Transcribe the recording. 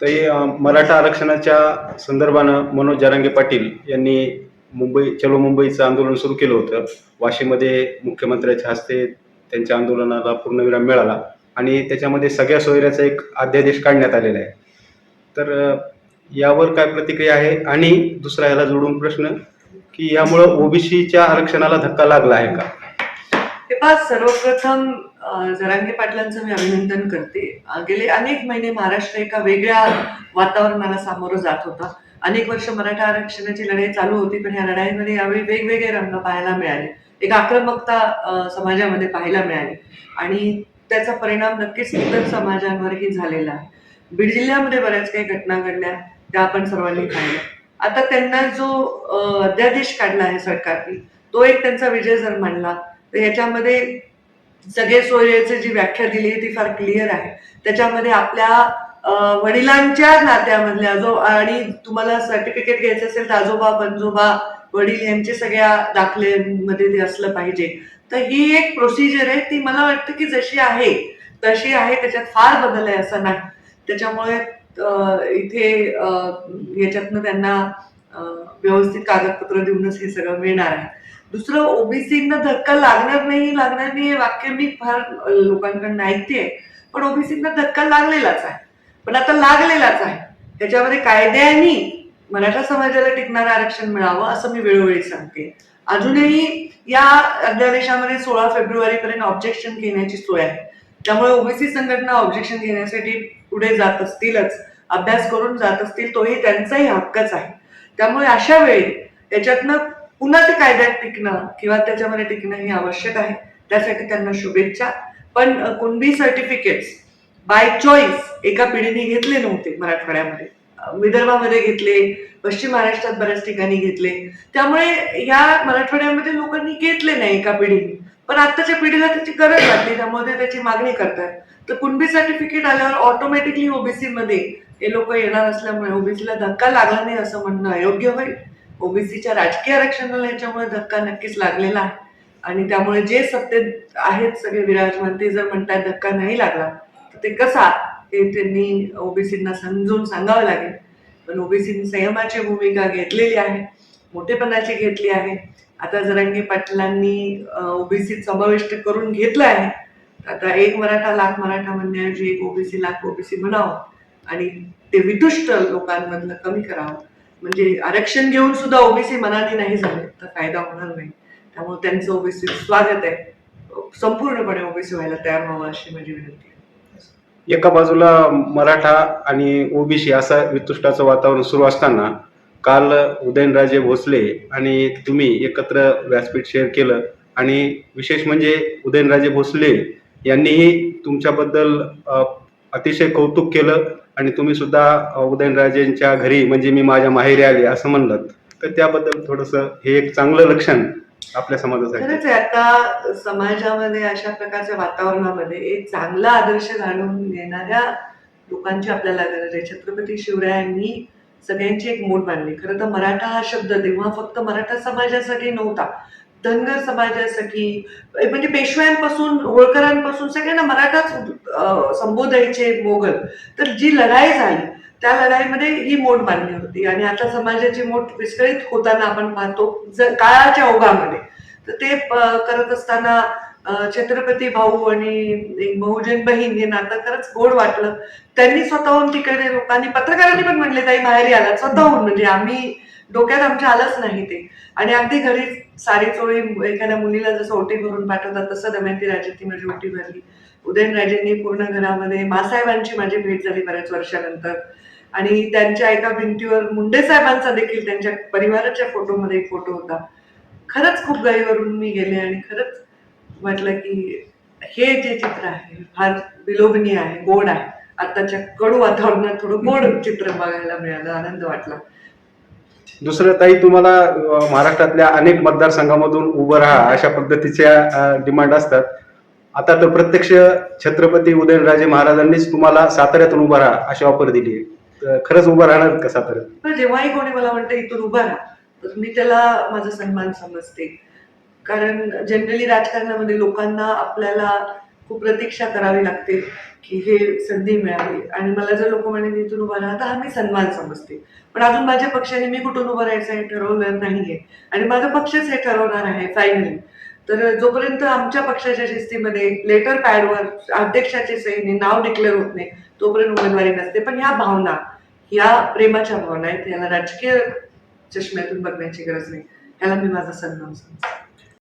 तरी मराठा आरक्षणाच्या संदर्भानं मनोज जरांगे पाटील यांनी मुंबई चलो मुंबईचं आंदोलन सुरू केलं होतं. वाशीमध्ये मुख्यमंत्र्याच्या हस्ते त्यांच्या आंदोलनाला पूर्णविराम मिळाला आणि त्याच्यामध्ये सगळ्या सोयऱ्याचा एक अध्यादेश काढण्यात आलेला आहे. तर यावर काय प्रतिक्रिया आहे? आणि दुसरा ह्याला जोडून प्रश्न की यामुळं ओबीसीच्या आरक्षणाला धक्का लागला आहे का? सर्वप्रथम जरांगे पाटलांचं मी अभिनंदन करते. गेले अनेक महिने महाराष्ट्र एका वेगळ्या वातावरणाला सामोरं जात होता. अनेक वर्ष मराठा आरक्षणाची लढाई चालू होती पण या लढाईमध्ये यावेळी वेगवेगळे रंग पाहायला मिळाले. एक आक्रमकता समाजामध्ये पाहायला मिळाली. आणि त्याचा परिणाम नक्कीच इतर समाजांवरही झालेला आहे. बीड जिल्ह्यामध्ये बऱ्याच काही घटना घडल्या त्या आपण सर्वांनी पाहिल्या. आता त्यांना जो अध्यादेश काढला आहे सरकारने तो एक त्यांचा विजय जर मानला तर याच्यामध्ये सगळे सोयीची जी व्याख्या दिली ती फार क्लिअर आहे. त्याच्यामध्ये आपल्या वडिलांच्या नात्यामधल्या जो आणि तुम्हाला सर्टिफिकेट घ्यायचं असेल तर आजोबा पंजोबा वडील यांचे सगळ्या दाखलेमध्ये ते असलं पाहिजे. तर ही एक प्रोसिजर आहे ती मला वाटतं की जशी आहे तशी आहे त्याच्यात फार बदल आहे असं नाही. त्याच्यामुळे इथे याच्यातनं त्यांना व्यवस्थित कागदपत्र देऊनच हे सगळं मिळणार आहे. दुसरं ओबीसींना धक्का लागणार नाही लागणार नाही हे वाक्य मी फार लोकांकडून ऐकते पण ओबीसींना धक्का लागलेलाच आहे. पण आता लागलेलाच आहे. त्याच्यामध्ये कायद्याने मराठा समाजाला टिकणारं आरक्षण मिळावं असं मी वेळोवेळी सांगते. अजूनही या अध्यादेशामध्ये सोळा फेब्रुवारी पर्यंत ऑब्जेक्शन घेण्याची सोय आहे. त्यामुळे ओबीसी संघटना ऑब्जेक्शन घेण्यासाठी पुढे जात असतीलच. अभ्यास करून जात असतील तोही त्यांचाही हक्कच आहे. त्यामुळे अशा वेळी त्याच्यातनं पुन्हा ते कायद्यात टिकणं किंवा त्याच्यामध्ये टिकणं हे आवश्यक आहे. त्यासाठी त्यांना शुभेच्छा. पण कुणबी सर्टिफिकेट्स बाय चॉईस एका पिढीने घेतले नव्हते मराठवाड्यामध्ये. विदर्भामध्ये घेतले पश्चिम महाराष्ट्रात बऱ्याच ठिकाणी घेतले. त्यामुळे या मराठवाड्यामध्ये लोकांनी घेतले नाही एका पिढीने. पण आताच्या पिढीला त्याची गरज लागते त्यामुळे त्याची मागणी करतात. तर कुणबी सर्टिफिकेट आल्यावर ऑटोमॅटिकली ओबीसीमध्ये हे लोक येणार असल्यामुळे ओबीसीला धक्का लागला नाही असं म्हणणं अयोग्य होईल? ओबीसीच्या राजकीय आरक्षणाला याच्यामुळे धक्का नक्कीच लागलेला आहे. आणि त्यामुळे जे सत्तेत आहेत सगळे विराजमान ते जर म्हणतात धक्का नाही लागला तर ते कसा हे त्यांनी ओबीसींना समजून सांगावं लागेल. पण ओबीसीने संयमाची भूमिका घेतलेली आहे मोठेपणाची घेतली आहे. आता जरांगी पाटलांनी ओबीसी समाविष्ट करून घेतलं आहे. आता एक मराठा लाख मराठा म्हणण्याऐवजी एक ओबीसी लाख ओबीसी म्हणावं आणि ते वितुष्ट लोकांमधलं कमी करावं. म्हणजे आरक्षण घेऊन सुद्धा ओबीसी मनाने नाही झाले तर फायदा होणार नाही. त्यामुळे त्यांचं ओबीसी स्वागत आहे. संपूर्णपणे ओबीसी व्हायला तयार व्हावं अशी माझी विनंती एका बाजूला मराठा आणि ओबीसी असं वितुष्टाचं वातावरण सुरू असताना काल उदयनराजे भोसले आणि तुम्ही एकत्र व्यासपीठ शेअर केलं. आणि विशेष म्हणजे उदयनराजे भोसले यांनीही तुमच्याबद्दल अतिशय कौतुक केलं. आणि तुम्ही सुद्धा उदयनराजेंच्या घरी म्हणजे मी माझ्या माहेरी आले असं म्हणलं तर त्याबद्दल थोडस हे एक चांगलं लक्षण आपल्या समाजासाठी. खरंच आता समाजामध्ये अशा प्रकारच्या वातावरणामध्ये एक चांगला आदर्श घालून येणाऱ्या लोकांची आपल्याला गरज आहे. छत्रपती शिवरायांनी सगळ्यांची एक मोठ मांडली खरं तर मराठा हा शब्द तेव्हा फक्त मराठा समाजासाठी नव्हता. धनगर समाजासाठी म्हणजे पेशव्यांपासून होळकरांपासून सगळ्यांना मराठाच संबोधायचे मोगल. तर जी लढाई झाली त्या लढाईमध्ये ही मोठ मान्य होती. आणि आता समाजाची मोठ विस्कळीत होताना आपण पाहतो जर काळाच्या ओघामध्ये. तर ते करत असताना छत्रपती भाऊ आणि एक बहुजन बहीण हे नातं खरंच गोड वाटलं. त्यांनी स्वतःहून तिकडे लोकांनी पत्रकारांनी पण म्हणले ताई बाहेर आला स्वतःहून म्हणजे आम्ही डोक्यात आमच्या आलंच नाही ते. आणि अगदी घरी सारी चोळी एखाद्या मुलीला जसं ओटी भरून पाठवतात तसं दमयंती राजेची माझी ओटी भरली. उदयनराजेंनी पूर्ण घरामध्ये मासाहेबांची माझी भेट झाली बऱ्याच वर्षानंतर. आणि त्यांच्या एका भिंतीवर मुंडे साहेबांचा देखील त्यांच्या परिवाराच्या फोटोमध्ये एक फोटो होता. खरंच खूप गाईवरून मी गेले आणि खरंच म्हटलं की हे जे चित्र आहे फार विलोभनीय आहे गोड आहे. आताच्या कडू वातावरणात थोडं गोड चित्र बघायला मिळालं आनंद वाटला. दुसरं ताई तुम्हाला महाराष्ट्रातल्या अनेक मतदारसंघामधून उभं राहा अशा पद्धतीच्या डिमांड असतात. आता तर प्रत्यक्ष छत्रपती उदयनराजे महाराजांनीच तुम्हाला साताऱ्यातून उभं राहा अशी ऑफर दिली आहे. खरंच उभं राहणार का साताऱ्यात? जेव्हाही कोणी मला म्हणतं इथून उभा राहा. तर मी त्याला माझा सन्मान समजते. कारण जनरली राजकारणामध्ये लोकांना आपल्याला खूप प्रतीक्षा करावी लागते की हे संधी मिळावी. आणि मला जर लोक म्हणे इथून उभा राहा तर हा मी सन्मान समजते. पण अजून माझ्या पक्षाने मी कुठून उभं राहायचं हे ठरवलं नाहीये. आणि माझा पक्षच हे ठरवणार आहे फायनल तर जोपर्यंत आमच्या पक्षाच्या शिस्तीमध्ये लेटर पॅडवर अध्यक्षाचे सहीने नाव डिक्लेअर होत नाही तोपर्यंत उमेदवारी नसते. पण ह्या भावना ह्या प्रेमाच्या भावना आहेत. याला राजकीय चष्म्यातून बघण्याची गरज नाही. ह्याला मी माझा सन्मान समजते.